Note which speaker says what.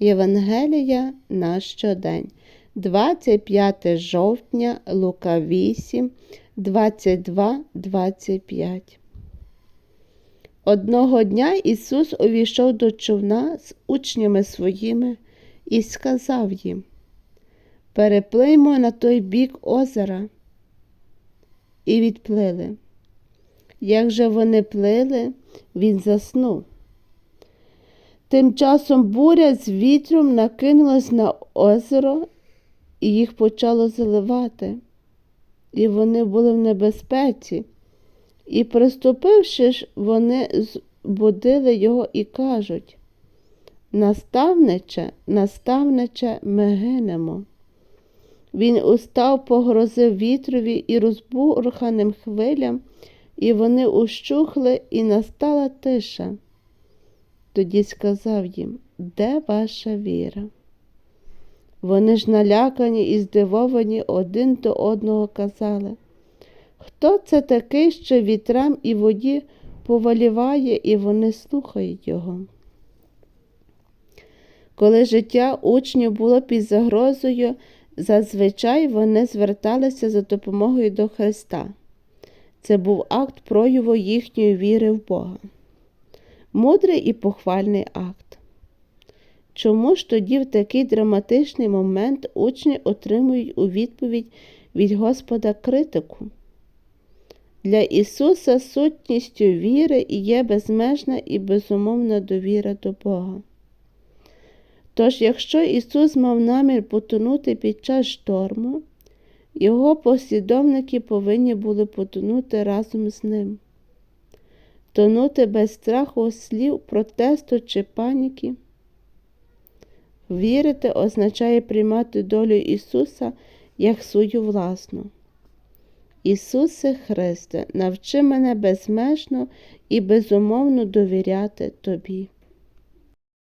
Speaker 1: Євангелія на щодень, 25 жовтня, Лука 8, 22, 25. Одного дня Ісус увійшов до човна з учнями своїми і сказав їм Переплиймо на той бік озера. І відплили. Як же вони плили, він заснув. Тим часом буря з вітром накинулась на озеро, і їх почало заливати, і вони були в небезпеці. І, приступивши ж, вони збудили його і кажуть Наставниче, наставниче, ми гинемо. Він устав, погрозив вітрові і розбурханим хвилям, і вони ущухли, і настала тиша. Тоді сказав їм, де ваша віра? Вони ж налякані і здивовані один до одного казали, хто це такий, що вітрам і воді поваліває, і вони слухають його. Коли життя учнів було під загрозою, зазвичай вони зверталися за допомогою до Христа. Це був акт прояву їхньої віри в Бога. Мудрий і похвальний акт. Чому ж тоді в такий драматичний момент учні отримують у відповідь від Господа критику? Для Ісуса сутністю віри є безмежна і безумовна довіра до Бога. Тож, якщо Ісус мав намір потонути під час шторму, Його послідовники повинні були потонути разом з ним, тонути без страху слів, протесту чи паніки. Вірити означає приймати долю Ісуса як свою власну. Ісусе Христе, навчи мене безмежно і безумовно довіряти Тобі.